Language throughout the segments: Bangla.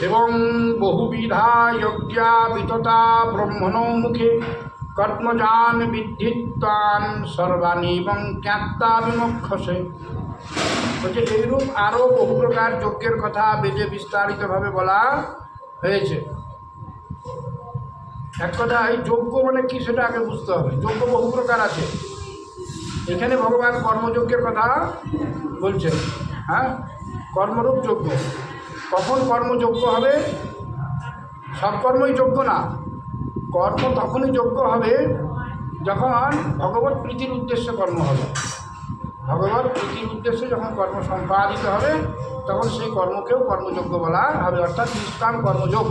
এবং বহুবিধা যজ্ঞা বিততা ব্রহ্মণো মুখে কর্মজান বিদ্ধিত্বান সর্বাণী এবং জ্ঞাত্তা বিমক্ষসে। বলছে, এইরূপ আরও বহু প্রকার যজ্ঞের কথা বেদে বিস্তারিতভাবে বলা হয়েছে। এক কথায় যজ্ঞ মানে কি সেটা আগে বুঝতে হবে। যজ্ঞ বহু প্রকার আছে। এখানে ভগবান কর্মযজ্ঞের কথা বলছেন। হ্যাঁ? কর্মরূপ যজ্ঞ। কখন কর্মযোগ্য হবে? সব কর্মই যোগ্য না। কর্ম তখনই যোগ্য হবে যখন ভগবত প্রীতির উদ্দেশ্যে কর্ম হবে। ভগবত প্রীতির উদ্দেশ্যে যখন কর্ম সম্পাদিত হবে তখন সেই কর্মকেও কর্মযোগ্য বলা হবে অর্থাৎ নিষ্কাম কর্মযোগ।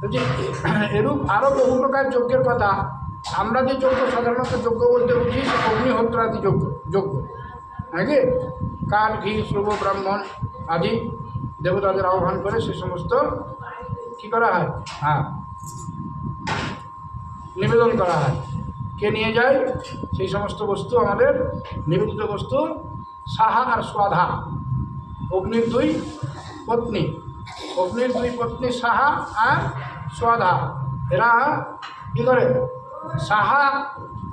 বলছি, এরূপ আরও বহু প্রকার যজ্ঞের কথা। আমরা যে যজ্ঞ সাধারণত যজ্ঞ বলতে বুঝি সে অগ্নিহোত্রাদি যজ্ঞ যজ্ঞ। নাকি কাল, ঘি শুভ ব্রাহ্মণ আদি দেবতাদের আহ্বান করে সে সমস্ত কী করা হয়? হ্যাঁ। নিবেদন করা হয়। কে নিয়ে যায়? সেই সমস্ত বস্তু আমাদের নিবেদিত বস্তু সাহা আর স্বাধা। অগ্নির দুই পত্নী। অগ্নির দুই পত্নী সাহা আর স্বাধা। এরা কী করে? সাহা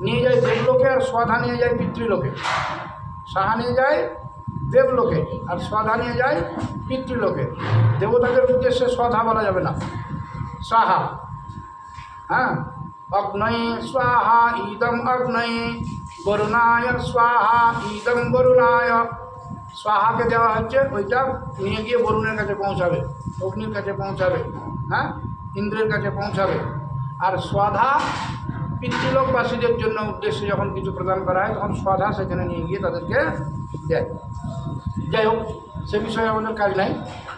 নিয়ে যায় দেবলোকে আর স্বাধা নিয়ে যায় পিতৃলোকে। সাহা নিয়ে যায় দেবলোকে আর স্বাধা নিয়ে যায় পিতৃলোকে দেবতাদের উদ্দেশ্যে স্বাধা বলা যাবে না। সাহা হ্যাঁ? অগ্নয়ে স্বাহা, ইদম অগ্নয়ে বরুণায় স্বাহা, ইদম বরুণায়। স্বাহাকে দেওয়া হচ্ছে, ওইটা নিয়ে গিয়ে বরুণের কাছে পৌঁছাবে, অগ্নির কাছে পৌঁছাবে হ্যাঁ? ইন্দ্রের কাছে পৌঁছাবে। আর স্বাধা পিতৃলোকবাসীদের জন্য উদ্দেশ্যে যখন কিছু প্রদান করা হয়, তখন স্বাধা সেখানে নিয়ে গিয়ে তাদেরকে দেয়। যাই হোক, সে বিষয়ে আমাদের কাজ নাই।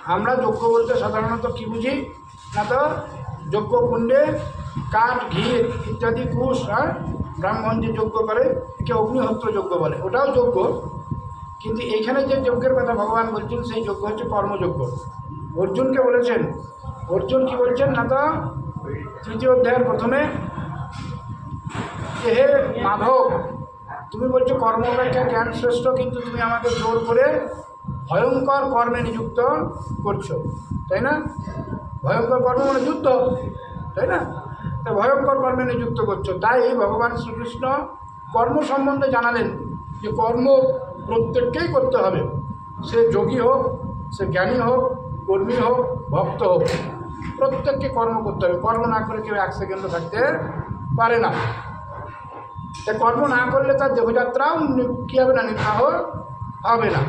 আমরা যজ্ঞ বলতে সাধারণত কী বুঝি? না তো যজ্ঞ কুণ্ডে কাঠ, ঘি ইত্যাদি, কুশ আর ব্রাহ্মণ যে যজ্ঞ করে, একে অগ্নিহোত্র যজ্ঞ বলে। ওটাও যজ্ঞ। কিন্তু এইখানে যে যজ্ঞের কথা ভগবান বলছেন, সেই যজ্ঞ হচ্ছে কর্মযজ্ঞ। অর্জুনকে বলেছেন। অর্জুন কি বলছেন? না তো তৃতীয় অধ্যায়ের প্রথমে যে হে মাধব, তুমি বলছো কর্ম অপেক্ষা জ্ঞান শ্রেষ্ঠ, কিন্তু তুমি আমাকে জোর করে ভয়ঙ্কর কর্মে নিযুক্ত করছ, তাই না? ভয়ঙ্কর কর্ম মানে যুদ্ধ, তাই না? তা ভয়ঙ্কর কর্মে নিযুক্ত করছ, তাই ভগবান শ্রীকৃষ্ণ কর্ম সম্বন্ধে জানালেন যে কর্ম প্রত্যেককেই করতে হবে। সে যোগী হোক, সে জ্ঞানী হোক, কর্মী হোক, ভক্ত হোক, প্রত্যেককে কর্ম করতে হবে। কর্ম না করে কেউ এক সেকেন্ডও থাকতে পারে না। তা কর্ম না করলে তার দেহযাত্রাও কী হবে না নির্বাহ হবে না।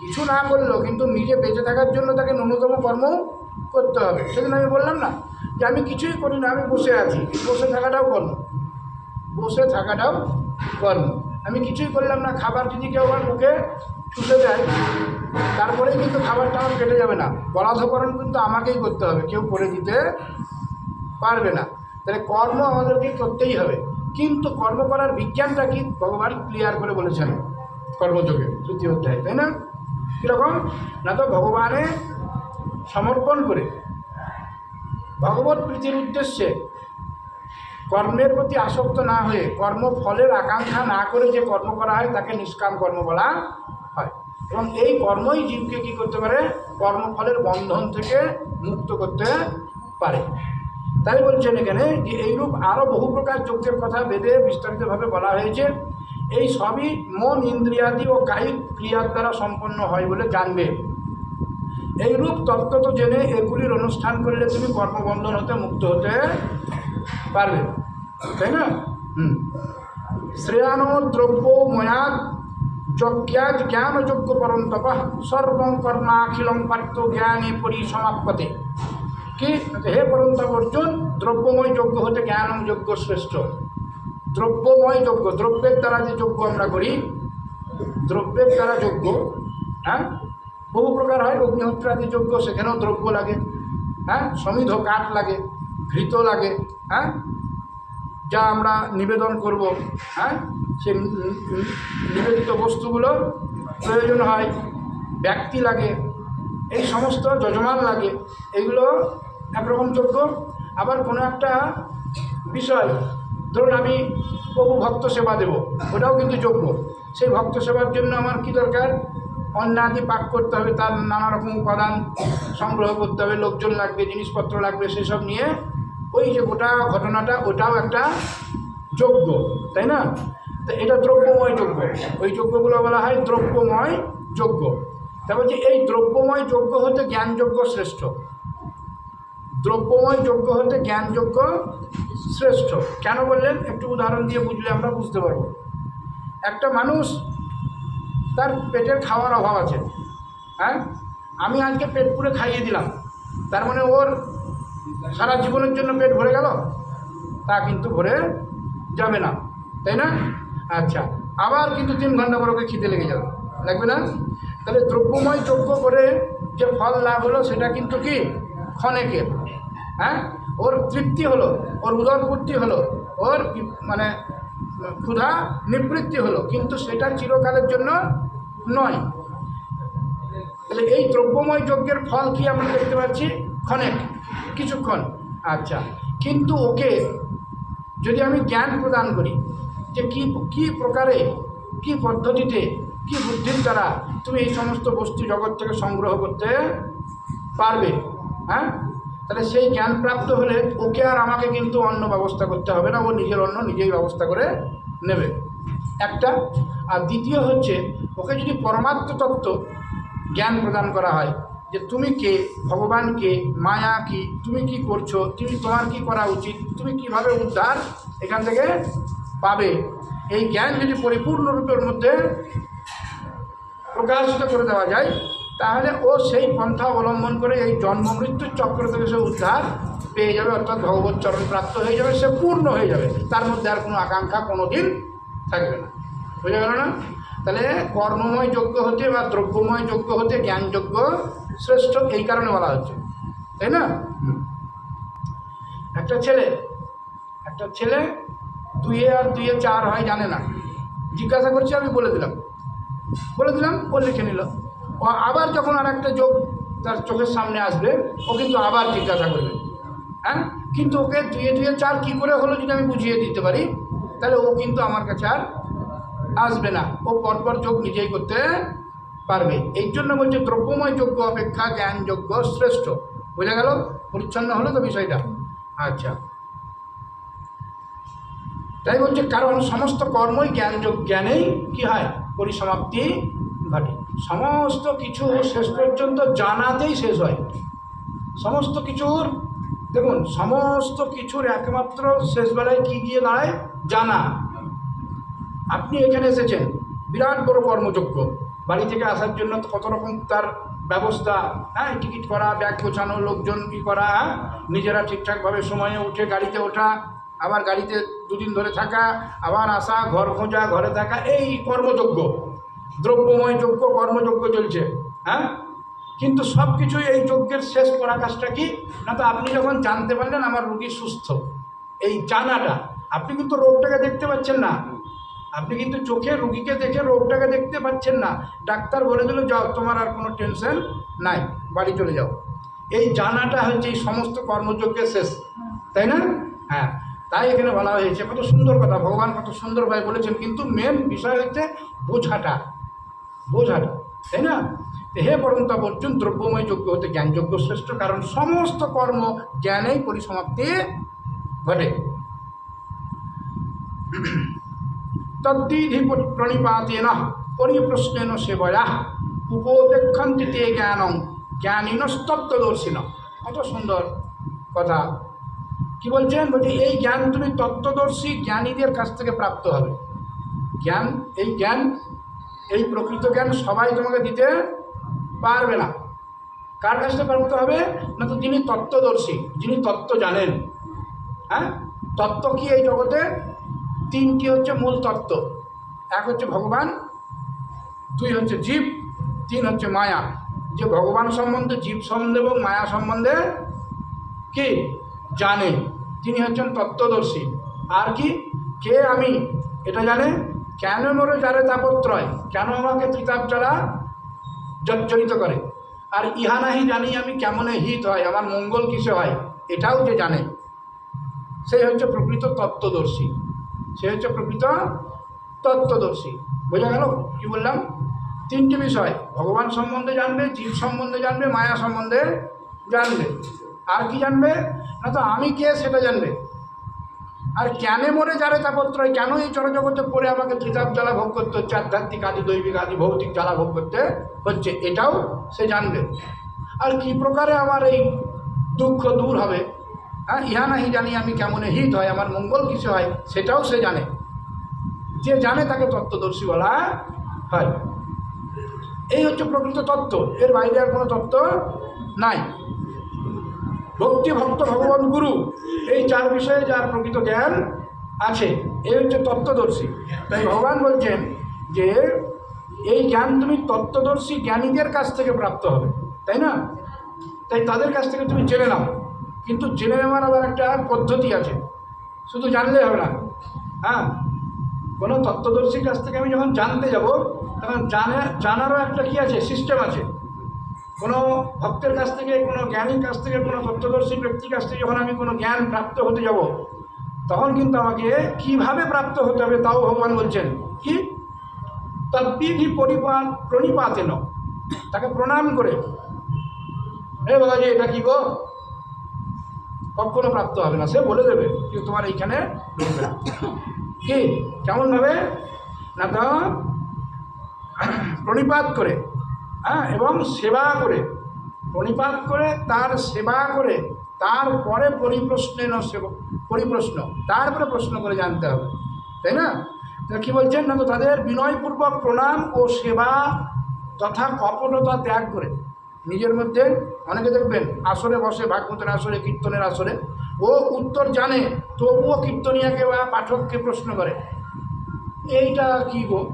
কিছু না করলেও কিন্তু নিজে বেঁচে থাকার জন্য তাকে ন্যূনতম কর্ম করতে হবে। সেদিন আমি বললাম না যে আমি কিছুই করি না, আমি বসে আছি। বসে থাকাটাও কর্ম। বসে থাকাটাও কর্ম। আমি কিছুই করলাম না, খাবার যদি কেউ আমার মুখে ঠুসে দেয়, তারপরেই কিন্তু খাবারটা আমার কেটে যাবে না। বরাধকরণ কিন্তু আমাকেই করতে হবে, কেউ করে দিতে পারবে না। তাহলে কর্ম আমাদেরকে করতেই হবে। কিন্তু কর্ম করার বিজ্ঞানটা কি? ভগবান ক্লিয়ার করে বলেছেন। কর্মযোগে, তৃতীয় অধ্যায়, তাই না? কীরকম? না তো ভগবানে সমর্পণ করে, ভগবত প্রীতির উদ্দেশ্যে কর্মের প্রতি আসক্ত না হয়ে, কর্মফলের আকাঙ্ক্ষা না করে যে কর্ম করা হয়, তাকে নিষ্কাম কর্ম বলা হয়। এবং এই কর্মই জীবকে কী করতে পারে? কর্মফলের বন্ধন থেকে মুক্ত করতে পারে। তাই বলছেন এখানে যে এইরূপ আরও বহু প্রকার যজ্ঞের কথা বেদে বিস্তারিতভাবে বলা হয়েছে। এই সবই মন ইন্দ্রিয়াদি ও কায়িক ক্রিয়ার দ্বারা সম্পন্ন হয় বলে জানবে। এইরূপ তত্ত্ব তো জেনে এগুলির অনুষ্ঠান করলে তুমি কর্মবন্ধন হতে মুক্ত হতে পারবে। তাই না? হুম। শ্রেয়ানো দ্রব্য ময়াদ যজ্ঞাজ জ্ঞানযোগ্য পরন্তপ সর্বং কর্মাখিলং পার্থ জ্ঞানে পরিসমাপ্যতে কি? হে পরন্তপ অর্জুন, দ্রব্যময় যজ্ঞ হতে জ্ঞানম যজ্ঞ শ্রেষ্ঠ। দ্রব্যময় যজ্ঞ, দ্রব্যের দ্বারা যে যজ্ঞ আমরা করি, দ্রব্যের দ্বারা যজ্ঞ হ্যাঁ? বহু প্রকার হয়, অগ্নিহোত্রাদি যজ্ঞ, সেখানেও দ্রব্য লাগে হ্যাঁ? সমিধ কাঠ লাগে, ঘৃত লাগে হ্যাঁ? যা আমরা নিবেদন করব হ্যাঁ? সে নিবেদিত বস্তুগুলো প্রয়োজন হয়, ব্যক্তি লাগে, এই সমস্ত যজমান লাগে, এগুলো একরকম যোগ্য। আবার কোনো একটা বিষয়, ধরুন আমি প্রভু ভক্ত সেবা দেব, ওটাও কিন্তু যোগ্য। সেই ভক্ত সেবার জন্য আমার কি দরকার? অন্যাদি পাক করতে হবে, তার নানা রকম উপাদান সংগ্রহ করতে হবে, লোকজন লাগবে, জিনিসপত্র লাগবে, সেসব নিয়ে ওই যে গোটা ঘটনাটা, ওটাও একটা যোগ্য, তাই না? তো এটা দ্রব্যময় যোগ্য। ওই যোগ্যগুলো বলা হয় দ্রব্যময় যোগ্য। তা বলছি এই দ্রব্যময় যজ্ঞ হতে জ্ঞানযজ্ঞ শ্রেষ্ঠ। দ্রব্যময় যজ্ঞ হতে জ্ঞানযজ্ঞ শ্রেষ্ঠ। কেন বললেন? একটু উদাহরণ দিয়ে বুঝলে আমরা বুঝতে পারব। একটা মানুষ, তার পেটের খাওয়ার অভাব আছে। হ্যাঁ? আমি আজকে পেট পুরে খাইয়ে দিলাম। তার মানে ওর সারা জীবনের জন্য পেট ভরে গেল? তা কিন্তু ভরে যাবে না। তাই না? আচ্ছা আবার কিন্তু তিন ঘণ্টা পর ওকে খিদে লেগে যাবে। লাগবে না? তাহলে দ্রব্যময় যজ্ঞ করে যে ফল লাভ হলো, সেটা কিন্তু কি? ক্ষণেকের। হ্যাঁ? ওর তৃপ্তি হলো, ওর উদরপূর্তি হলো, ওর মানে ক্ষুধা নিবৃত্তি হলো, কিন্তু সেটা চিরকালের জন্য নয়। তাহলে এই দ্রব্যময় যজ্ঞের ফল কি আমরা দেখতে পাচ্ছি? ক্ষণেক, কিছুক্ষণ। আচ্ছা কিন্তু ওকে যদি আমি জ্ঞান প্রদান করি যে কি কি প্রকারে, কি পদ্ধতিতে, কি বুদ্ধির দ্বারা তুমি এই সমস্ত বস্তু জগৎ থেকে সংগ্রহ করতে পারবে হ্যাঁ? তাহলে সেই জ্ঞান প্রাপ্ত হলে ওকে আর আমাকে কিন্তু অন্য ব্যবস্থা করতে হবে না, ও নিজের অন্য নিজেই ব্যবস্থা করে নেবে। একটা। আর দ্বিতীয় হচ্ছে, ওকে যদি পরমাত্ম তত্ত্ব জ্ঞান প্রদান করা হয়, যে তুমি কে, ভগবান কে, মায়া কি, তুমি কি করছ, তুমি তোমার কি করা উচিত, তুমি কীভাবে উদ্ধার এখান থেকে পাবে, এই জ্ঞান যদি পরিপূর্ণরূপের মধ্যে প্রকাশিত করে দেওয়া যায় তাহলে ও সেই পন্থা অবলম্বন করে এই জন্ম মৃত্যুর চক্র থেকে সে উদ্ধার পেয়ে যাবে, অর্থাৎ ভগবত চরণ প্রাপ্ত হয়ে যাবে, সে পূর্ণ হয়ে যাবে। তার মধ্যে আর কোনো আকাঙ্ক্ষা কোনো দিন থাকবে না। বুঝা গেল না? তাহলে কর্মময় যোগ্য হতে বা দ্রব্যময় যোগ্য হতে জ্ঞানযোগ্য শ্রেষ্ঠ, এই কারণে বলা হচ্ছে। তাই না। একটা ছেলে একটা ছেলে দুইয়ে আর দুইয়ে চার হয় জানে না। জিজ্ঞাসা করছি, আমি বলে দিলাম। বলে দিলাম, ও লিখে নিল। আবার যখন আর একটা যোগ তার চোখের সামনে আসবে, ও কিন্তু আবার জিজ্ঞাসা করবে। হ্যাঁ? কিন্তু ওকে দুয়ে দুয়ে চার কী করে হলো যদি আমি বুঝিয়ে দিতে পারি, তাহলে ও কিন্তু আমার কাছে আর আসবে না। ও পরপর যোগ নিজেই করতে পারবে। এই জন্য বলছে দ্রব্যময় যোগ্য অপেক্ষা জ্ঞানযোগ্য শ্রেষ্ঠ। বোঝা গেল? পরিচ্ছন্ন হলো তো বিষয়টা। আচ্ছা। তাই বলছে, কারণ সমস্ত কর্মই জ্ঞানযোগ জ্ঞানেই কি হয়? পরিসমাপ্তি ঘটে। সমস্ত কিছু শেষ পর্যন্ত জানাতেই শেষ হয়। সমস্ত কিছুর, দেখুন, সমস্ত কিছুর একমাত্র শেষবেলায় কি গিয়ে দাঁড়ায়? জানা। আপনি এখানে এসেছেন, বিরাট বড় কর্মযোগ্য। বাড়ি থেকে আসার জন্য কত রকম তার ব্যবস্থা হ্যাঁ টিকিট করা, ব্যাগ গোছানো, লোকজন ই করা হ্যাঁ? নিজেরা ঠিকঠাকভাবে সময়ে উঠে গাড়িতে ওঠা, আবার গাড়িতে দুদিন ধরে থাকা, আবার আসা, ঘর খোঁজা, ঘরে থাকা, এই কর্মযোগ্য। দ্রব্যময় যজ্ঞ, কর্মযজ্ঞ চলছে হ্যাঁ? কিন্তু সব কিছুই এই যজ্ঞের শেষ পরাকাশটা কি? না তো আপনি যখন জানতে পারলেন আমার রুগী সুস্থ, এই জানাটা, আপনি কিন্তু রোগটাকে দেখতে পাচ্ছেন না। আপনি কিন্তু চোখে রুগীকে দেখে রোগটাকে দেখতে পাচ্ছেন না। ডাক্তার বলে দিল, যাও, তোমার আর কোনো টেনশন নাই, বাড়ি চলে যাও। এই জানাটা হচ্ছে এই সমস্ত কর্মযজ্ঞের শেষ, তাই না? হ্যাঁ তাই এখানে বলা হয়েছে। কত সুন্দর কথা, ভগবান কত সুন্দরভাবে বলেছেন। কিন্তু মেন বিষয় হচ্ছে বোঝাটা। বোঝাটা তাই না? হে পরন্ত অর্জুন দ্রব্যময় যোগ্য হতে জ্ঞানযোগ্য শ্রেষ্ঠ, কারণ সমস্ত কর্ম জ্ঞানেই পরিসমাপ্তি ঘটে। তদ্বিধি প্রণিপাতেন, পরিপ্রশ্নেন সেবয়া উপদেক্ষন্তি তে জ্ঞানং জ্ঞানীনস্তত্ত্বদর্শিন কত সুন্দর কথা। কি বলছেন? বলছে, এই জ্ঞান তুমি তত্ত্বদর্শী জ্ঞানীদের কাছ থেকে প্রাপ্ত হবে। জ্ঞান, এই জ্ঞান এই প্রকৃত জ্ঞান সবাই তোমাকে দিতে পারবে না। কার কাছ থেকে হবে? না তো যিনি তত্ত্বদর্শী, যিনি তত্ত্ব জানেন। হ্যাঁ? তত্ত্ব কি এই জগতে? তিনটি হচ্ছে মূল তত্ত্ব। এক হচ্ছে ভগবান, দুই হচ্ছে জীব, তিন হচ্ছে মায়া। যে ভগবান সম্বন্ধে, জীব সম্বন্ধে এবং মায়া সম্বন্ধে কি? জানে। তিনি হচ্ছেন তত্ত্বদর্শী। আর কি? কে আমি? এটা জানে? কেন মরে যারে তাপত্রয় কেন আমাকে ত্রিতাপ জ্বালা জর্জরিত করে? আর ইহা নাহি জানি আমি কেমনে হিত হয়, আমার মঙ্গল কিসে হয়? এটাও যে জানে। সে হচ্ছে প্রকৃত তত্ত্বদর্শী। সে হচ্ছে প্রকৃত তত্ত্বদর্শী। বোঝা গেল? কি বললাম? তিনটি বিষয়। ভগবান সম্বন্ধে জানবে, জীব সম্বন্ধে জানবে, মায়া সম্বন্ধে জানবে। আর কি জানবে? না তো আমি কে সেটা জানবে? আর কেন মরে যারে তাপত্র কেন এই জড়জগতে পড়ে আমাকে ত্রিতাপ জ্বালা ভোগ করতে হচ্ছে, আধ্যাত্মিক আদি, দৈবিক আদি, ভৌতিক জ্বালা ভোগ করতে হচ্ছে, এটাও সে জানবে। আর কি প্রকারে আমার এই দুঃখ দূর হবে? হ্যাঁ ইহা নাহি জানি আমি কেমন হিত হয়, আমার মঙ্গল কিছু হয়, সেটাও সে জানে। যে জানে তাকে তত্ত্বদর্শী বলা হয়। এই হচ্ছে প্রকৃত তত্ত্ব, এর বাইরে আর কোনো তত্ত্ব নাই। ভক্তি ভক্ত ভগবান গুরু। এই চার বিষয়ে যার প্রকৃত জ্ঞান আছে এই হচ্ছে তত্ত্বদর্শী। তাই ভগবান বলছেন যে, এই জ্ঞান তুমি তত্ত্বদর্শী জ্ঞানীদের কাছ থেকে প্রাপ্ত হবে, তাই না? তাই তাদের কাছ থেকে তুমি জেনে নাও। কিন্তু জেনে নেওয়ার আবার একটা পদ্ধতি আছে, শুধু জানলে হবে না। হ্যাঁ কোনো তত্ত্বদর্শীর কাছ থেকে আমি যখন জানতে যাব, তখন জানে জানারও একটা কি আছে সিস্টেম আছে। কোনো ভক্তের কাছ থেকে, কোনো জ্ঞানীর কাছ থেকে, কোনো তত্ত্বদর্শী ব্যক্তির কাছ থেকে যখন আমি কোনো জ্ঞান প্রাপ্ত হতে যাব, তখন কিন্তু আমাকে কীভাবে প্রাপ্ত হতে হবে তাও ভগবান বলছেন, কি? তদ্বিধি পরিপাত প্রণিপাতেন। তাকে প্রণাম করে। হে বাবাজি, এটা কি গো? কখনো প্রাপ্ত হবে না, সে বলে দেবে যে তোমার এইখানে কি? কেমনভাবে? না তো প্রণিপাত করে। হ্যাঁ এবং সেবা করে প্রণিপাত করে, তার সেবা করে, তারপরে পরিপ্রশ্নে ন সেব- পরিপ্রশ্ন, তারপরে প্রশ্ন করে জানতে হবে, তাই না? তো কী বলছেন? না তো তাদের বিনয়পূর্বক প্রণাম ও সেবা তথা কপটতা ত্যাগ করে। নিজের মধ্যে অনেকে দেখবেন, আসরে বসে, ভাগবতের আসরে, কীর্তনের আসরে, ও উত্তর জানে, তবুও কীর্তনিয়াকে বা পাঠককে প্রশ্ন করে, এইটা কি গো?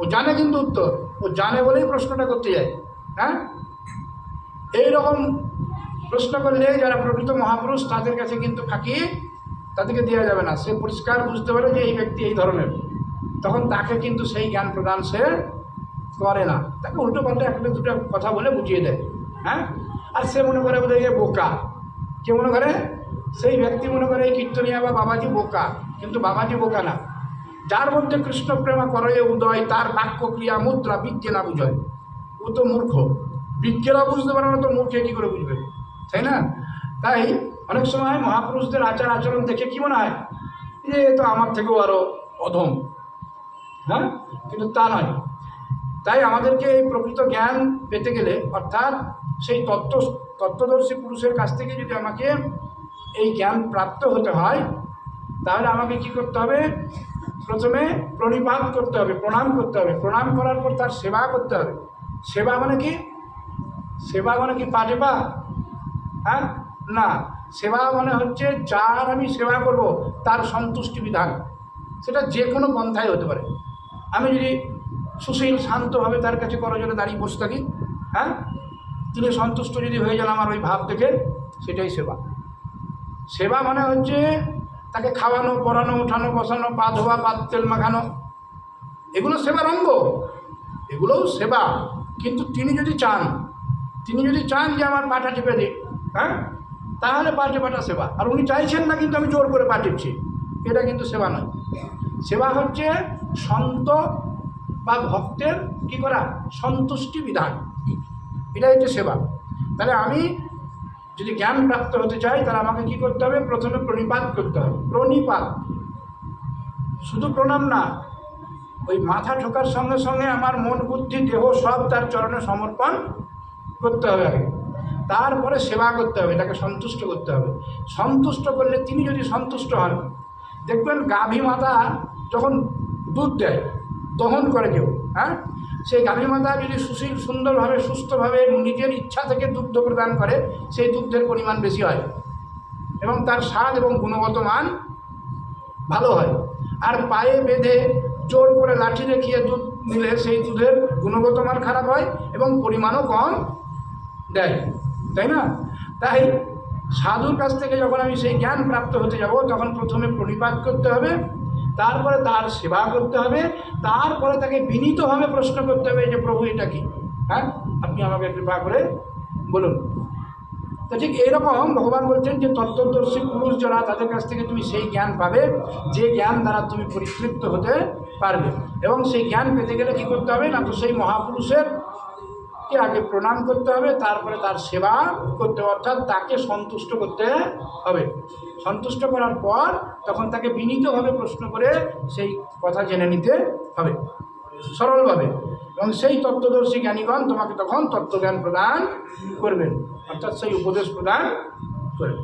ও জানে কিন্তু উত্তর। ও জানে বলেই প্রশ্নটা করতে যায় হ্যাঁ? এইরকম প্রশ্ন করলে যারা প্রকৃত মহাপুরুষ, তাদের কাছে কিন্তু ফাঁকি তাদেরকে দেওয়া যাবে না। সে পরিষ্কার বুঝতে পারে যে এই ব্যক্তি এই ধরনের। তখন তাকে কিন্তু সেই জ্ঞান প্রদান সে করে না। তাকে উল্টো পাল্টা একটা দুটো কথা বলে বুঝিয়ে দেয় হ্যাঁ? আর সে মনে করে বোধ হয় বোকা। কে মনে করে? সেই ব্যক্তি মনে করে এই কীর্তনিয়া বা বাবাজি বোকা। কিন্তু বাবাজি বোকা না। যার মধ্যে কৃষ্ণ প্রেমা করে উদয়, তার বাক্য ক্রিয়া, মুদ্রা বিজ্ঞে না বুঝয় ও তো মূর্খ। বিজ্ঞেরা বুঝতে পারে না, তো মূর্খে কী করে বুঝবে? তাই না? তাই অনেক সময় মহাপুরুষদের আচার আচরণ দেখে কি মনে হয়? যে এ তো আমার থেকেও আরও অধম। হ্যাঁ কিন্তু তা নয়। তাই আমাদেরকে এই প্রকৃত জ্ঞান পেতে গেলে, অর্থাৎ সেই তত্ত্ব, তত্ত্বদর্শী পুরুষের কাছ থেকে যদি আমাকে এই জ্ঞান প্রাপ্ত হতে হয়, তাহলে আমাকে কি করতে হবে? প্রথমে প্রণিপাত করতে হবে, প্রণাম করতে হবে। প্রণাম করার পর তার সেবা করতে হবে। সেবা মানে কি? সেবা মানে কি পা টেপা? হ্যাঁ? না। সেবা মানে হচ্ছে যার আমি সেবা করব, তার সন্তুষ্টি বিধান। সেটা যে কোনো পন্থায় হতে পারে। আমি যদি সুশীল, শান্তভাবে তার কাছে করজনে দাঁড়িয়ে বসে থাকি হ্যাঁ? তিনি সন্তুষ্ট যদি হয়ে যান আমার ওই ভাব দেখে, সেটাই সেবা। সেবা মানে হচ্ছে তাকে খাওয়ানো পরানো ওঠানো বসানো, পা ধোয়া পা তেল মাখানো, এগুলো সেবার অঙ্গ। এগুলোও সেবা। কিন্তু তিনি যদি চান, তিনি যদি চান যে আমার পাটা টিপে দিই হ্যাঁ? তাহলে পা টেপাটা সেবা। আর উনি চাইছেন না কিন্তু আমি জোর করে পা টিপছি। এটা কিন্তু সেবা নয়। সেবা হচ্ছে সন্ত বা ভক্তের কি করা? সন্তুষ্টি বিধান। এটা হচ্ছে সেবা। তাহলে আমি যদি জ্ঞান প্রাপ্ত হতে চাই, তাহলে আমাকে কি করতে হবে? প্রথমে প্রণিপাত করতে হবে। প্রণিপাত। শুধু প্রণাম না, ওই মাথা ঠোকার সঙ্গে সঙ্গে আমার মন, বুদ্ধি, দেহ সব তার চরণে সমর্পণ করতে হবে আগে। তারপরে সেবা করতে হবে তাকে সন্তুষ্ট করতে হবে। সন্তুষ্ট করলে তিনি যদি সন্তুষ্ট হন, দেখবেন গাভী মাতা যখন দুধ দেয়, দহন করে কেউ হ্যাঁ? সেই গাভী মাতা যদি সুশীল সুন্দরভাবে, সুস্থভাবে নিজের ইচ্ছা থেকে দুগ্ধ প্রদান করে, সেই দুগ্ধের পরিমাণ বেশি হয়। এবং তার স্বাদ এবং গুণগত মান ভালো হয়। আর পায়ে বেঁধে জোর করে লাঠি দেখিয়ে দুধ নিলে সেই দুধের গুণগত মান খারাপ হয় এবং পরিমাণও কম দেয়। তাই না? তাই সাধুর কাছ থেকে যখন আমি সেই জ্ঞান প্রাপ্ত হতে যাব, তখন প্রথমে প্রণিপাত করতে হবে। তারপরে তার সেবা করতে হবে, তারপরে তাকে বিনীতভাবে প্রশ্ন করতে হবে যে প্রভু, এটা কি? হ্যাঁ আপনি আমাকে কৃপা করে বলুন। তো ঠিক এইরকম ভগবান বলছেন যে তত্ত্বদর্শী পুরুষ যারা, তাদের কাছ থেকে তুমি সেই জ্ঞান পাবে, যে জ্ঞান দ্বারা তুমি পরিতৃপ্ত হতে পারবে। এবং সেই জ্ঞান পেতে গেলে কী করতে হবে? না তো সেই মহাপুরুষের কে আগে প্রণাম করতে হবে, তারপরে তার সেবা করতে হবে, অর্থাৎ তাকে সন্তুষ্ট করতে হবে। সন্তুষ্ট করার পর তখন তাকে বিনীতভাবে প্রশ্ন করে সেই কথা জেনে নিতে হবে। সরলভাবে। এবং সেই তত্ত্বদর্শী জ্ঞানীগণ তোমাকে তখন তত্ত্বজ্ঞান প্রদান করবেন, অর্থাৎ সেই উপদেশ প্রদান করবেন।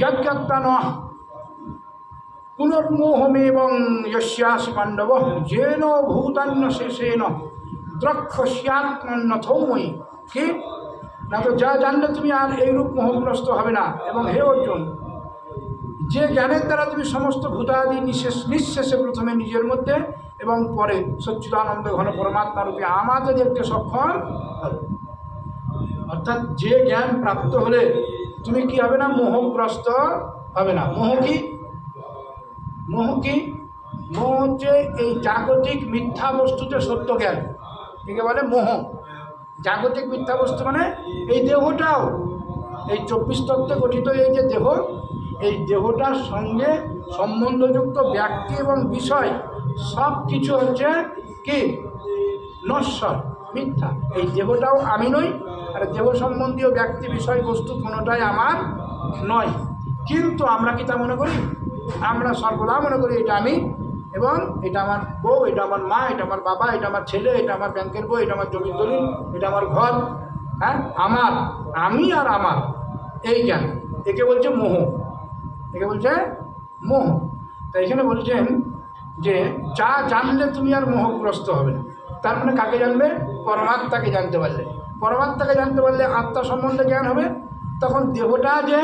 যজ্ঞাত্মান পুনর্মোহমেবং যস্যাসি পাণ্ডব, যেন ভূতান্য শেষেন দ্রক্ষস্যাত্মন্যথৌময়ী কি? না তো যা জানলে তুমি আর এইরূপ মোহগ্রস্ত হবে না। এবং হে অর্জুন, যে জ্ঞানের দ্বারা তুমি সমস্ত ভূতাদি নিঃশেষ নিঃশেষে প্রথমে নিজের মধ্যে এবং পরে সচ্চিদানন্দ ঘন পরমাত্মা রূপে আমাকে দেখতে সক্ষম অর্থাৎ যে জ্ঞান প্রাপ্ত হলে তুমি কি হবে না? মোহগ্রস্ত হবে না। মোহ কি? মোহ কি? মোহ হচ্ছে এই জাগতিক মিথ্যা বস্তুতে সত্য জ্ঞান। একে বলে মোহ। জাগতিক মিথ্যা বস্তু মানে এই দেহটাও। এই চব্বিশ তত্ত্বে গঠিত এই যে দেহ, এই দেহটার সঙ্গে সম্বন্ধযুক্ত ব্যক্তি এবং বিষয় সব কিছু হচ্ছে কি? নশ্বর, মিথ্যা। এই দেহটাও আমি নই, আর দেহ সম্বন্ধীয় ব্যক্তি, বিষয়, বস্তু কোনোটাই আমার নয়। কিন্তু আমরা কি তা মনে করি? আমরা সর্বদা মনে করি এটা আমি এবং এটা আমার বউ, এটা আমার মা, এটা আমার বাবা, এটা আমার ছেলে, এটা আমার ব্যাংকের বই এটা আমার জমির দলিল, এটা আমার ঘর হ্যাঁ? আমার, আমি আর আমার, এই জ্ঞান। একে বলছে মোহ। একে বলছে মোহ। তো এখানে বলছেন যে, যা জানলে তুমি আর মোহগ্রস্ত হবে না। তার মানে কাকে জানবে? পরমাত্মাকে জানতে পারলে। পরমাত্মাকে জানতে পারলে আত্মা সম্বন্ধে জ্ঞান হবে। তখন দেহটা যে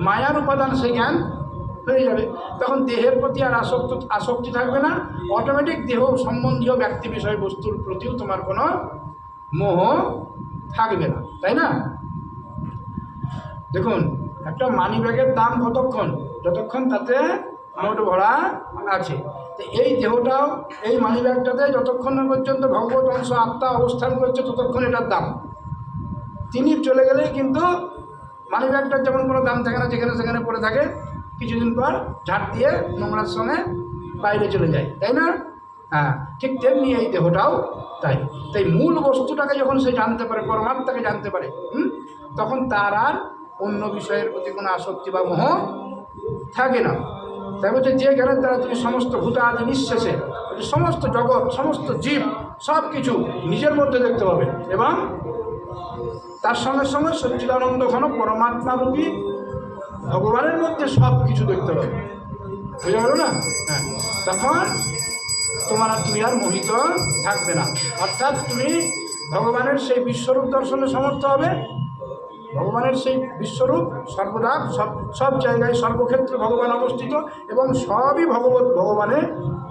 মায়ার উপাদান, সেই জ্ঞান হয়ে যাবে। তখন দেহের প্রতি আর আসক্ত, আসক্তি থাকবে না। অটোমেটিক দেহ সম্বন্ধীয় ব্যক্তি বিষয় বস্তুর প্রতিও তোমার কোনো মোহ থাকবে না। তাই না? দেখুন, একটা মানি ব্যাগের দাম কতক্ষণ? যতক্ষণ তাতে নোট ভরা আছে। এই দেহটাও, এই মানি ব্যাগটাতে যতক্ষণ পর্যন্ত ভগবত অংশ আত্মা অবস্থান করছে, ততক্ষণ এটার দাম। তিনি চলে গেলেই কিন্তু মানি ব্যাগটার যেমন কোনো দাম থাকে না, যেখানে সেখানে পড়ে থাকে কিছুদিন পর ঝাড় দিয়ে নোংরার সঙ্গে বাইরে চলে যায়, তাই না? হ্যাঁ ঠিক তেমনি এই দেহটাও তাই। তাই মূল বস্তুটাকে যখন সে জানতে পারে, পরমাত্মাকে জানতে পারে, হুম? তখন তার আর অন্য বিষয়ের প্রতি কোনো আসক্তি বা মোহ থাকে না। তাই বলছে, যে জ্ঞানের দ্বারা তুমি সমস্ত ভূতাদি নিঃশেষে সমস্ত জগৎ, সমস্ত জীব সব কিছু নিজের মধ্যে দেখতে পাবে। এবং তার সঙ্গে সঙ্গে সচ্চিদানন্দ ঘন পরমাত্মা রূপী ভগবানের মধ্যে সব কিছু দেখতে পাবে। বুঝতে পারো না? হ্যাঁ। তখন তোমার আর তুমি আর মোহিত থাকবে না। অর্থাৎ তুমি ভগবানের সেই বিশ্বরূপ দর্শনে সমর্থ হবে। ভগবানের সেই বিশ্বরূপ সর্বদা সব সব জায়গায় সর্বক্ষেত্রে ভগবান অবস্থিত এবং সবই ভগবত ভগবানে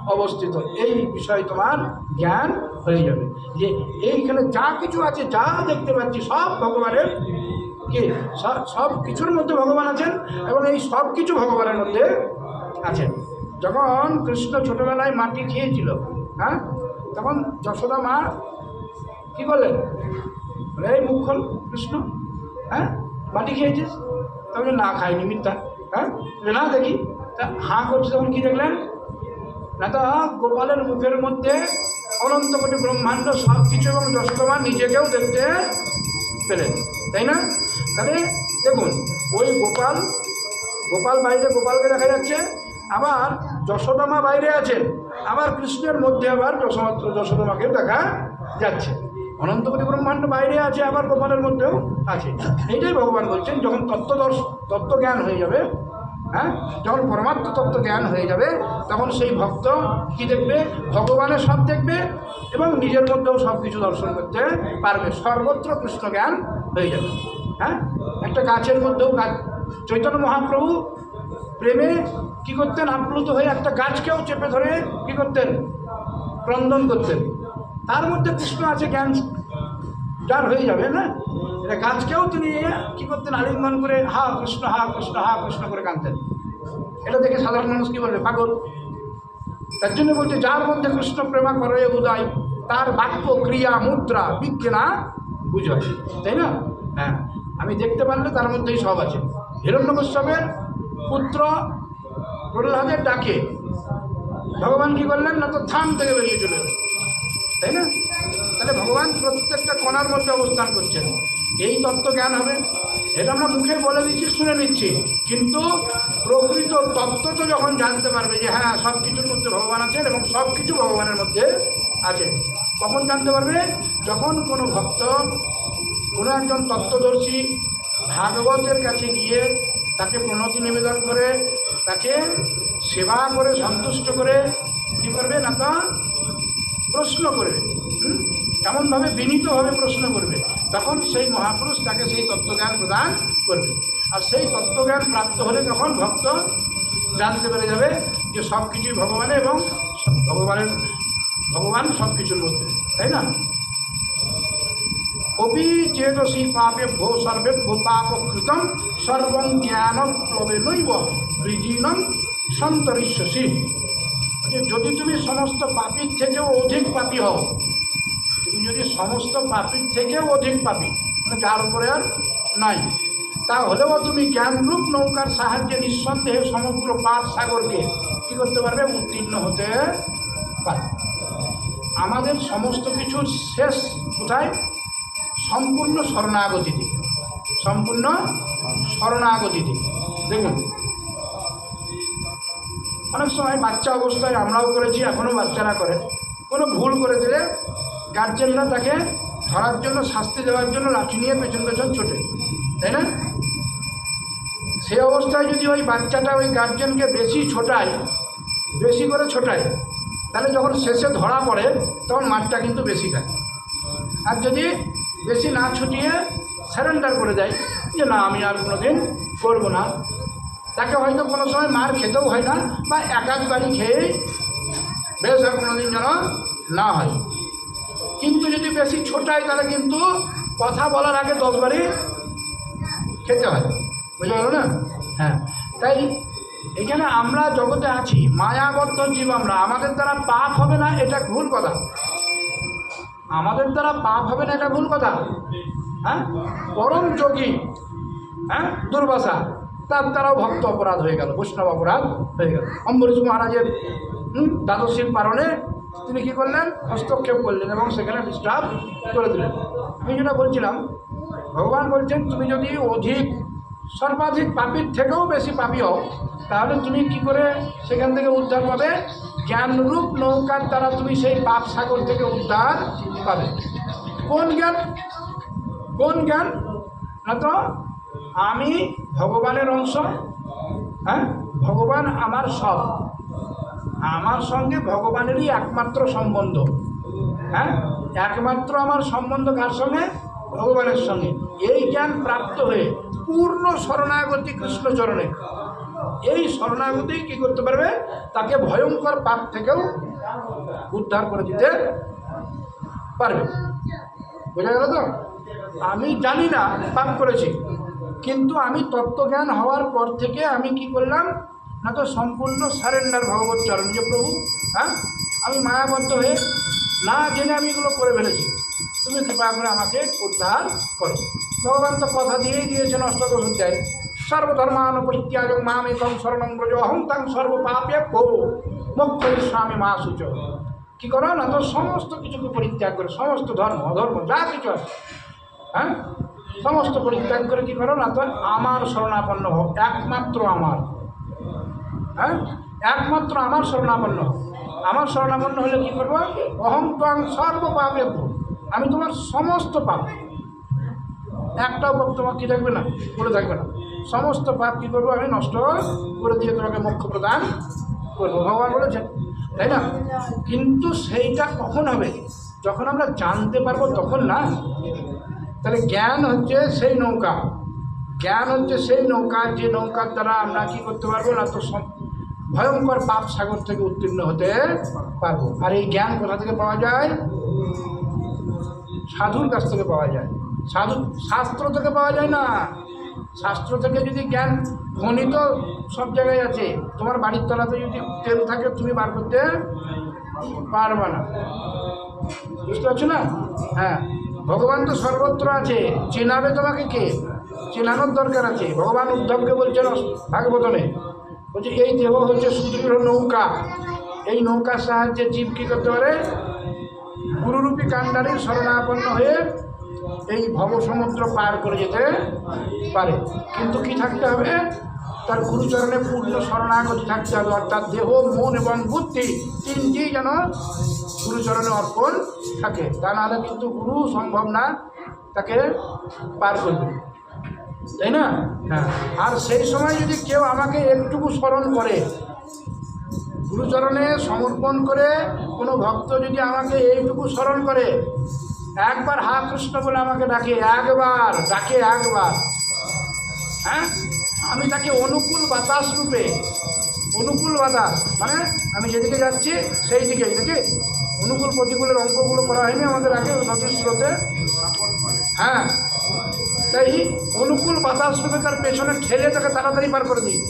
অবস্থিত। এই বিষয়ে তোমার জ্ঞান হয়ে যাবে। যে এইখানে যা কিছু আছে, যা দেখতে পাচ্ছি, সব ভগবানের কি? সব- কিছুর মধ্যে ভগবান আছেন এবং এই সব কিছু ভগবানের মধ্যে আছেন। যখন কৃষ্ণ ছোটবেলায় মাটি খেয়েছিল হ্যাঁ? তখন যশোদা মা কী করলেন? বলে, এই মুখ খোল কৃষ্ণ হ্যাঁ? মাটি খেয়েছিস? তখন না খাইনি মিথ্যা হ্যাঁ? না দেখি। তা হাঁ করছে তখন কী দেখলেন? না তো গোপালের মুখের মধ্যে অনন্ত কোটি ব্রহ্মাণ্ড সব কিছু এবং যশোদা মা নিজেকেও দেখতে পেলেন। তাই না? তাহলে দেখুন, ওই গোপাল গোপাল বাইরে গোপালকে দেখা যাচ্ছে, আবার যশোদামা বাইরে আছেন আবার কৃষ্ণের মধ্যে আবার যশোমাত্র যশোদামাকে দেখা যাচ্ছে। অনন্তপতি ব্রহ্মাণ্ড বাইরে আছে, আবার গোপালের মধ্যেও আছে। এইটাই ভগবান বলছেন, যখন তত্ত্বদর্শ, তত্ত্বজ্ঞান হয়ে যাবে হ্যাঁ? যখন পরমাত্ম তত্ত্ব জ্ঞান হয়ে যাবে, তখন সেই ভক্ত কি দেখবে? ভগবানের সব দেখবে এবং নিজের মধ্যেও সব কিছু দর্শন করতে পারবে। সর্বত্র কৃষ্ণ জ্ঞান হয়ে যাবে। হ্যাঁ? একটা গাছের মধ্যেও গাছ চৈতন্য মহাপ্রভু প্রেমে কি করতেন? আপ্লুত হয়ে একটা গাছকেও চেপে ধরে কি করতেন? ক্রন্দন করতেন। তার মধ্যে কৃষ্ণ আছে, জ্ঞান যার হয়ে যাবে, না? এটা গাছকেও তিনি কি করতেন? আলিঙ্গন করে হা কৃষ্ণ হা কৃষ্ণ হা কৃষ্ণ করে কাঁদতেন। এটা দেখে সাধারণ মানুষ কী বলবে? পাগল। তার জন্য বলছে, যার মধ্যে কৃষ্ণ প্রেমা করে উদয়, তার বাক্য, ক্রিয়া, মুদ্রা, বিজ্ঞানা বুঝায় তাই না? হ্যাঁ আমি দেখতে পারলে তার মধ্যেই সব আছে। হিরণ্যকশ্যপের পুত্র প্রহ্লাদের ডাকে, ভগবান কি করলেন? না তো থাম থেকে বেরিয়ে চলে তাই না? তাহলে ভগবান প্রত্যেকটা কণার মধ্যে অবস্থান করছেন। এই তত্ত্ব জ্ঞান হবে। এটা আমরা মুখে বলে দিচ্ছি, শুনে নিচ্ছি। কিন্তু প্রকৃত তত্ত্ব তো যখন জানতে পারবে যে হ্যাঁ সব কিছুর মধ্যে ভগবান আছেন এবং সব কিছু ভগবানের মধ্যে আছে। কখন জানতে পারবে? যখন কোনো ভক্ত, কোনো একজন তত্ত্বদর্শী ভাগবতের কাছে গিয়ে তাকে প্রণতি নিবেদন করে, তাকে সেবা করে, সন্তুষ্ট করে, কী করবে না তা প্রশ্ন করবে? এমনভাবে বিনীতভাবে প্রশ্ন করবে। তখন সেই মহাপুরুষ তাকে সেই তত্ত্বজ্ঞান প্রদান করবে। আর সেই তত্ত্বজ্ঞান প্রাপ্ত হলে তখন ভক্ত জানতে পেরে যাবে যে সব কিছুই ভগবানের এবং ভগবানের ভগবান সব কিছুর মধ্যে, তাই না? অপি চেতসি পাপে ভো সর্বে ভো পাপ কৃতম, সর্বং জ্ঞান প্লবে নৈব বৃজিনম সন্তরিষ্যসি। যদি তুমি সমস্ত পাপীর থেকেও অধিক পাপী হও, তুমি যদি সমস্ত পাপীর থেকেও অধিক পাপী মানে যার উপরে আর নাই। তাহলেও তুমি জ্ঞানরূপ নৌকার সাহায্যে নিঃসন্দেহে সমগ্র পাপ সাগরকে কী করতে পারবে? উত্তীর্ণ হতে পারবে। আমাদের সমস্ত কিছুর শেষ কোথায়? সম্পূর্ণ শরণাগতিতে। সম্পূর্ণ শরণাগতিতে। দেখুন। অনেক সময় বাচ্চা অবস্থায় আমরাও করেছি এখনও বাচ্চারা করে। কোনো ভুল করে দিলে গার্জেনরা তাকে ধরার জন্য, শাস্তি দেওয়ার জন্য লাঠি নিয়ে পেছন পেছন ছোটে। তাই না? সে অবস্থায় যদি ওই বাচ্চাটা ওই গার্জেনকে বেশি ছোটায়, বেশি করে ছোটায় তাহলে যখন শেষে ধরা পড়ে, তখন মাঠটা কিন্তু বেশি খায় আর যদি বেশি না ছুটিয়ে স্যারেন্ডার করে দেয়, যে না, আমি আর কোনো দিন করব না, তাকে হয়তো কোনো সময় মার খেতেও হয় না, বা এক আধ বাড়ি খেয়েই বেশ আর কোনো দিন যেন না হয়। কিন্তু যদি বেশি ছোটায়, তাহলে কিন্তু কথা বলার আগে দশ বাড়ি খেতে হয়। বুঝা গেল না? হ্যাঁ। তাই এখানে আমরা জগতে আছি মায়াবদ্ধ জীব আমরা। আমাদের দ্বারা পাপ হবে না, এটা ভুল কথা। আমাদের দ্বারা পাপ হবে না, এটা ভুল কথা। হ্যাঁ? পরম যোগী হ্যাঁ? দুর্বাসা। তার দ্বারাও ভক্ত অপরাধ হয়ে গেল, বৈষ্ণব অপরাধ হয়ে গেল। অম্বরীশ মহারাজের দ্বাদশীর পারণে তিনি কী করলেন? হস্তক্ষেপ করলেন এবং সেখানে ডিস্টার্ব করে দিলেন। আমি যেটা বলছিলাম, ভগবান বলছেন, তুমি যদি অধিক সর্বাধিক পাপীর থেকেও বেশি পাপি হও তাহলে তুমি কি করে সেখান থেকে উদ্ধার পাবে? জ্ঞানরূপ নৌকার দ্বারা তুমি সেই পাপ সাগর থেকে উদ্ধার পাবে। কোন জ্ঞান? কোন জ্ঞান? না তো আমি ভগবানের অংশ। হ্যাঁ? ভগবান আমার সব। আমার সঙ্গে ভগবানেরই একমাত্র সম্বন্ধ। হ্যাঁ? একমাত্র আমার সম্বন্ধ কার সঙ্গে? ভগবানের সঙ্গে। এই জ্ঞান প্রাপ্ত হয়ে পূর্ণ শরণাগতি কৃষ্ণচরণে এই শরণাগতি কি করতে পারবে? তাকে ভয়ঙ্কর পাপ থেকেও উদ্ধার করে দিতে পারবে। বোঝা গেল তো? আমি জানি না, পাপ করেছি। কিন্তু আমি তত্ত্বজ্ঞান হওয়ার পর থেকে আমি কি করলাম? না তো সম্পূর্ণ সারেন্ডার ভগবত চরণ, যে প্রভু হ্যাঁ? আমি মায়াবদ্ধ হয়ে না জেনে আমি এগুলো করে ফেলেছি। তুমি কৃপা করে আমাকে উদ্ধার করো। ভগবান তো কথা দিয়েই দিয়েছেন অষ্টাদশ অধ্যায় সর্বধর্মান পরিত্যাগ মাম একম শরণং ব্রজ অহং তাং সর্বপাপে ভো মোক্ষ স্বামী মা সূচ কি করো না তো? সমস্ত কিছুকে পরিত্যাগ করে, সমস্ত ধর্ম, অধর্ম, যা কিছু আছে হ্যাঁ? সমস্ত পরিত্যাগ করে কি করো না তো? আমার শরণাপন্ন হোক একমাত্র আমার হ্যাঁ? একমাত্র আমার শরণাপন্ন হও। আমার শরণাপন্ন হলে কি করব? অহং ত্বং সর্ব আমি তোমার সমস্ত পাপ। একটাও পাপ তোমার কি থাকবে না? বলে থাকবে না। সমস্ত পাপ কী করব আমি? নষ্ট করে দিয়ে তোমাকে মোক্ষ প্রদান করব। ভগবান বলেছেন, তাই না? কিন্তু সেইটা কখন হবে? যখন আমরা জানতে পারব তখন না। তাহলে জ্ঞান হচ্ছে সেই নৌকা। জ্ঞান হচ্ছে সেই নৌকা, যে নৌকার দ্বারা আমরা কি করতে পারব না, তো ভয়ঙ্কর পাপ সাগর থেকে উত্তীর্ণ হতে পারব। আর এই জ্ঞান কোথা থেকে পাওয়া যায়? সাধুর কাছ থেকে পাওয়া যায়। সাধু শাস্ত্র থেকে পাওয়া যায় না। শাস্ত্র থেকে যদি জ্ঞান খনিত সব জায়গায় আছে, তোমার বাড়ির তলাতে যদি তেল থাকে, তুমি বার করতে পারবে না। বুঝতে পারছ না? হ্যাঁ। ভগবান তো সর্বত্র আছে, চেনাবে তোমাকে কে? চেনানোর দরকার আছে। ভগবান উদ্ধবকে বলছেন ভাগবতনে, বলছে, এই দেহ হচ্ছে সুদৃঢ় নৌকা। এই নৌকার সাহায্যে জীব কী করতে পারে? গুরুরূপী কাণ্ডারির শরণাপন্ন হয়ে এই ভবসমুদ্র পার করে যেতে পারে। কিন্তু কি থাকতে হবে? তার গুরুচরণে পূর্ণ শরণাগতি থাকতে হবে। অর্থাৎ দেহ মন এবং বুদ্ধি তিনটি যেন গুরুচরণে অর্পণ থাকে। তা নাহলে কিন্তু গুরু সম্ভব না তাকে পার করবে তাই না? হ্যাঁ। আর সেই সময় যদি কেউ আমাকে একটুকু স্মরণ করে গুরুচরণে সমর্পণ করে কোনো ভক্ত যদি আমাকে এইটুকু স্মরণ করে একবার হা কৃষ্ণ বলে আমাকে ডাকে, একবার ডাকে একবার। হ্যাঁ? আমি তাকে অনুকূল বাতাস রূপে, অনুকূল বাতাস মানে আমি যেদিকে যাচ্ছি সেই দিকে নাকি অনুকূল প্রতিকূলের অঙ্কগুলো করা হয়নি আমাদের আগে নদীর স্রোতে। হ্যাঁ? তাই অনুকূল বাতাস রূপে তার পেছনে ঠেলে তাকে তাড়াতাড়ি পার করে দিই।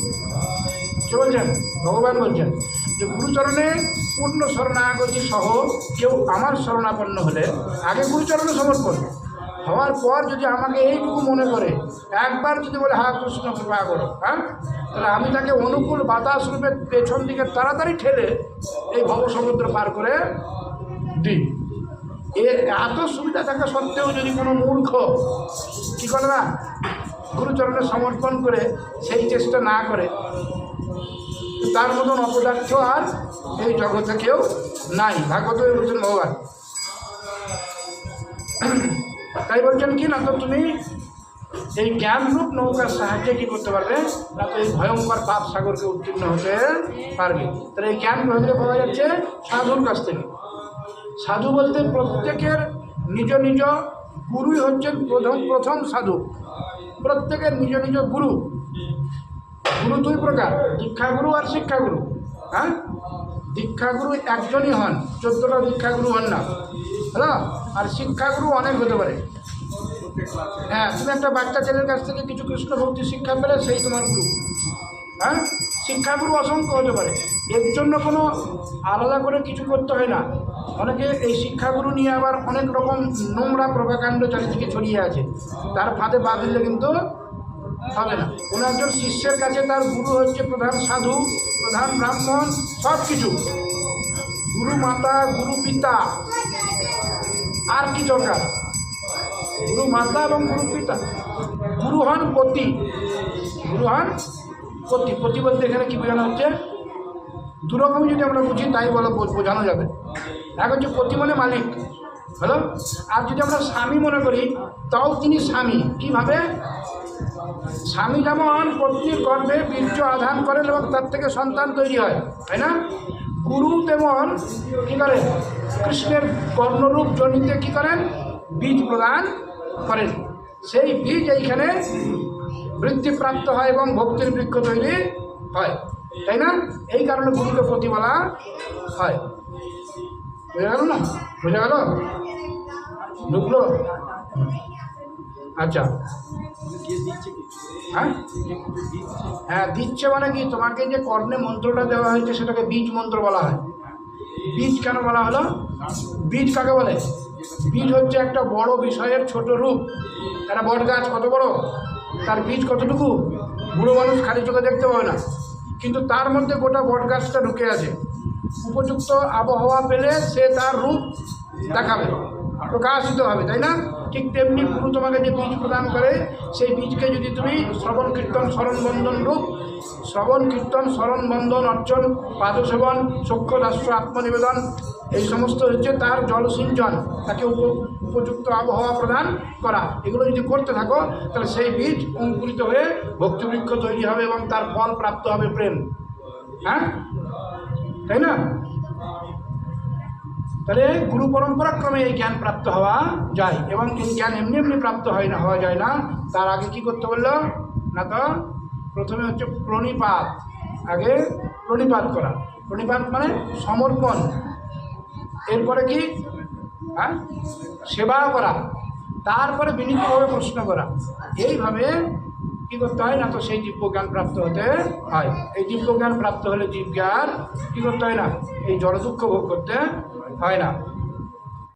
কে বলছেন? ভগবান বলছেন। যে গুরুচরণে পূর্ণ শরণাগতি সহ কেউ আমার শরণাপন্ন হলে আগে গুরুচরণে সমর্পণ। হওয়ার পর যদি আমাকে এইটুকু মনে করে, একবার যদি বলে, হা, কৃষ্ণ, কৃপা করো হ্যাঁ? তাহলে আমি তাকে অনুকূল বাতাস রূপে পেছন দিকে তাড়াতাড়ি ঠেলে এই ভবসমুদ্র পার করে দিই। এর এত সুবিধা থাকা সত্ত্বেও যদি কোনো মূর্খ কী করে না? গুরুচরণে সমর্পণ করে সেই চেষ্টা না করে। তার মতন অপদার্থ আর এই জগতে কেউ নাই। ভাগবত বলছেন ভগবান। তাই বলছেন কি না তো তুমি এই জ্ঞানরূপ নৌকার সাহায্যে কি করতে পারবে? না তো এই ভয়ঙ্কর পাপ সাগরকে উত্তীর্ণ হতে পারবে। তাহলে এই জ্ঞান কোথা পাওয়া যাচ্ছে সাধুর কাছ থেকে। সাধু বলতে প্রত্যেকের নিজ নিজ গুরুই হচ্ছেন প্রথম প্রথম সাধু। প্রত্যেকের নিজ নিজ গুরু। গুরু দুই প্রকার, দীক্ষাগুরু আর শিক্ষাগুরু। হ্যাঁ? দীক্ষাগুরু একজনই হন, চোদ্দটা দীক্ষাগুরু হন না। হ্যালো আর শিক্ষাগুরু অনেক হতে পারে। হ্যাঁ তুমি একটা বাচ্চা ছেলের কাছ থেকে কিছু কৃষ্ণ ভক্তি শিক্ষা পেলে, সেই তোমার গুরু। হ্যাঁ? শিক্ষাগুরু অসংখ্য হতে পারে। এর জন্য কোনো আলাদা করে কিছু করতে হয় না। অনেকে এই শিক্ষাগুরু নিয়ে আবার অনেক রকম নোংরা প্রভাকাণ্ড চারিদিকে ছড়িয়ে আছে। তার ফাঁদে পা দিলে কিন্তু হবে না। কোনো একজন শিষ্যের কাছে তার গুরু হচ্ছে প্রধান সাধু, প্রধান ব্রাহ্মণ সব কিছু গুরু মাতা, গুরু পিতা। আর কি দরকার? গুরু মাতা এবং গুরু পিতা। গুরু হন পতি। গুরু হন পতি। পতি বলতে এখানে কি বোঝানো হচ্ছে? দুরকমই যদি আমরা বুঝি, তাই বলো বোঝানো যাবে। এক হচ্ছে পতি মানে মালিক। হ্যালো আর যদি আমরা স্বামী মনে করি, তাও তিনি স্বামী। কীভাবে? স্বামী যেমন পত্নীর গর্ভে বীর্য আধান করেন এবং তার থেকে সন্তান তৈরি হয়, তাই না? গুরু তেমন কী করেন? কৃষ্ণের কর্ণরূপ জনিতে কী করেন? বীজ প্রদান করেন। সেই বীজ এইখানে বৃদ্ধিপ্রাপ্ত হয় এবং ভক্তির বৃক্ষ তৈরি হয়, তাই না? এই কারণে গুরুকে প্রতি বলা হয়। বোঝা গেল না? বোঝা গেল? ঢুকলো? আচ্ছা। হ্যাঁ? হ্যাঁ দিচ্ছে মানে কি? তোমাকে যে কর্ণে মন্ত্রটা দেওয়া হয়েছে, সেটাকে বীজ মন্ত্র বলা হয়। বীজ কেন বলা হলো? বীজ কাকে বলে? বীজ হচ্ছে একটা বড় বিষয়ের ছোট রূপ। একটা বট গাছ কত বড়? তার বীজ কতটুকু? বুড়ো মানুষ খালি চোখে দেখতে পাবে না। কিন্তু তার মধ্যে গোটা বট গাছটা ঢুকে আছে। উপযুক্ত আবহাওয়া পেলে সে তার রূপ দেখাবে। প্রকাশিত হবে, তাই না? ঠিক তেমনি গুরু তোমাকে যে বীজ প্রদান করে, সেই বীজকে যদি তুমি শ্রবণ, কীর্তন, স্মরণ, বন্ধন রূপ, শ্রবণ, কীর্তন, স্মরণ, বন্ধন, অর্চন, পাদসেবন সক্ষ রাষ্ট্র আত্মনিবেদন, এই সমস্ত হচ্ছে তার জলসিঞ্চন তাকে উপ- উপযুক্ত আবহাওয়া প্রদান করা। এগুলো যদি করতে থাকো, তাহলে সেই বীজ অঙ্কুরিত হয়ে ভক্তিবৃক্ষ তৈরি হবে এবং তার ফল প্রাপ্ত হবে প্রেম। হ্যাঁ? তাই না? তাহলে গুরু পরম্পরা ক্রমে এই জ্ঞান প্রাপ্ত হওয়া যায়। এবং এই জ্ঞান এমনি এমনি প্রাপ্ত হয় না, হওয়া যায় না। তার আগে কি করতে বলল? না তো, প্রথমে হচ্ছে প্রণিপাত। আগে প্রণিপাত করা। প্রণিপাত মানে সমর্পণ। এরপরে কি? হ্যাঁ? সেবা করা। তারপরে বিনীতভাবে প্রশ্ন করা। এইভাবে কি করতে হয়? না তো সেই দিব্য জ্ঞান প্রাপ্ত হতে হয়। এই দিব্য জ্ঞান প্রাপ্ত হলে জীব জ্ঞান কি করতে হয় না? এই জড় দুঃখ ভোগ করতে হয় না